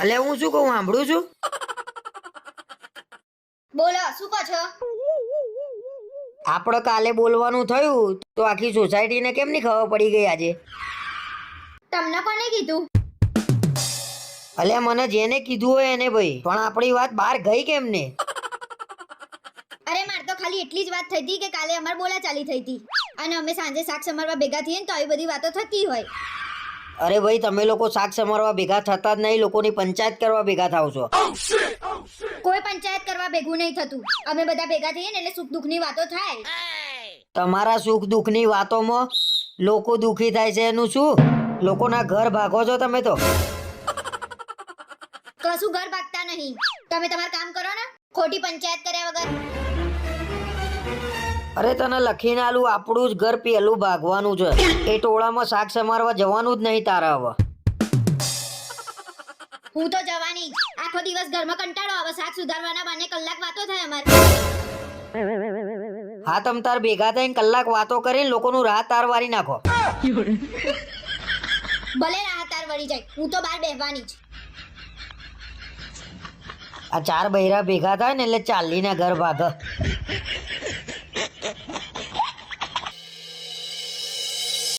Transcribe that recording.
એટલે હું શું કહું સાંભળું છું? બોલો શું કહો છો? આપણે કાલે બોલવાનું થયું તો આખી સોસાયટીને કેમ ની ખબર પડી ગઈ આજે? તમને કોને કીધું? અલ્યા મને જેને કીધું હોય એને ભાઈ પણ આપણી વાત બહાર ગઈ કેમ ને અરે માર તો ખાલી એટલી જ વાત થઈ હતી કે કાલે અમાર બોલાચાલી થઈ હતી અને અમે સાંજે શાક સમારવા ભેગા થઈએ ને તો આવી બધી વાતો થતી હોય. અરે ભાઈ તમે લોકો શાક સમારવા ભેગા થતા જ નહીં લોકોની પંચાયત કરવા ભેગા થાવ છો. કોઈ પંચાયત કરવા ભેગું નહીં થતું. અમે બધા ભેગા થઈએ ને એટલે સુખ દુઃખની વાતો થાય. તમારા સુખ દુઃખની વાતોમાં લોકો દુઃખી થાય છે એનું શું? લોકોના ઘર ભાગો છો તમે તો. કશું ઘર ભાગતા નહીં. તમે તમારું કામ કરો ને. ખોટી પંચાયત કર્યા વગર. અરે તને લખીને આલું આપણું જ ઘર પેલું ભાગવાનું છે. એ ટોળામાં શાક સમારવા જવાનું જ નહીં તારા હવે. હું તો જવાની. આખો દિવસ ઘરમાં કંટાળો આવે શાક સુધારવાના બાને કલાક વાતો થાય અમારે. હા તમ તાર ભેગા થઈને કલાક વાતો કરીને લોકોનું રાહ તાર વારી નાખો. ભલે રાહતાર વળી જાય હું તો બહાર બેહવાની જ. આ ચાર બૈરા ભેગા થાય ને એટલે ચાલીના ઘર ભાગ.